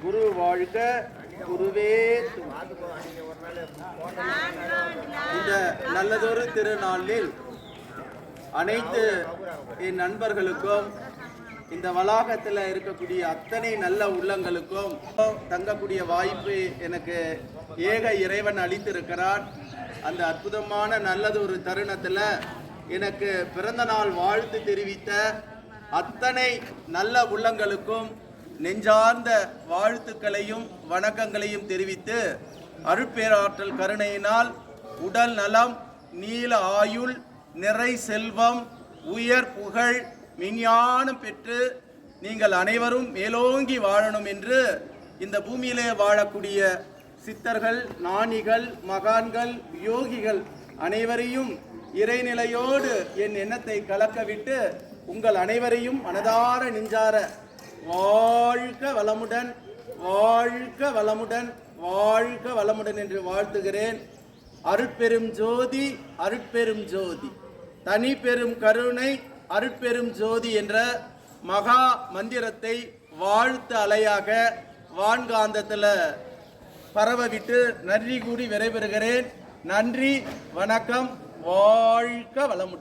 குரு வாழ்க குருவே இந்த நல்லதொரு திருநாளில் அனைத்து என் நண்பர்களுக்கும் இந்த வளாகத்தில் இருக்கக்கூடிய அத்தனை நல்ல உள்ளங்களுக்கும் தங்கக்கூடிய வாய்ப்பு எனக்கு ஏக இறைவன் அளித்திருக்கிறான் அந்த அற்புதமான நல்லதொரு தருணத்தில் எனக்கு பிறந்த நாள் வாழ்த்து தெரிவித்த அத்தனை நல்ல உள்ளங்களுக்கும் நெஞ்சார்ந்த வாழ்த்துக்களையும் வணக்கங்களையும் தெரிவித்து அருட்பேராற்றல் கருணையினால் உடல் நலம் நீல ஆயுள் நிறை செல்வம் உயர் புகழ் விஞ்ஞானம் பெற்று நீங்கள் அனைவரும் மேலோங்கி வாழணும் என்று இந்த பூமியிலே வாழக்கூடிய சித்தர்கள் நாணிகள் மகான்கள் யோகிகள் அனைவரையும் இறைநிலையோடு என் எண்ணத்தை கலக்கவிட்டு உங்கள் அனைவரையும் மனதார நெஞ்சார வாழ்க வளமுடன் வாழ்க வளமுடன் வாழ்க வளமுடன் என்று வாழ்த்துகிறேன். அருட்பெரும் ஜோதி அருட்பெரும் ஜோதி. தனி பெரும் கருணை அருட்பெரும் ஜோதி என்ற மகா மந்திரத்தை வாழ்த்து அலையாக வான்காந்தத்தில் பரவவிட்டு நன்றி கூடி விரைபெறுகிறேன் நன்றி வணக்கம் வாழ்க வளமுடன்.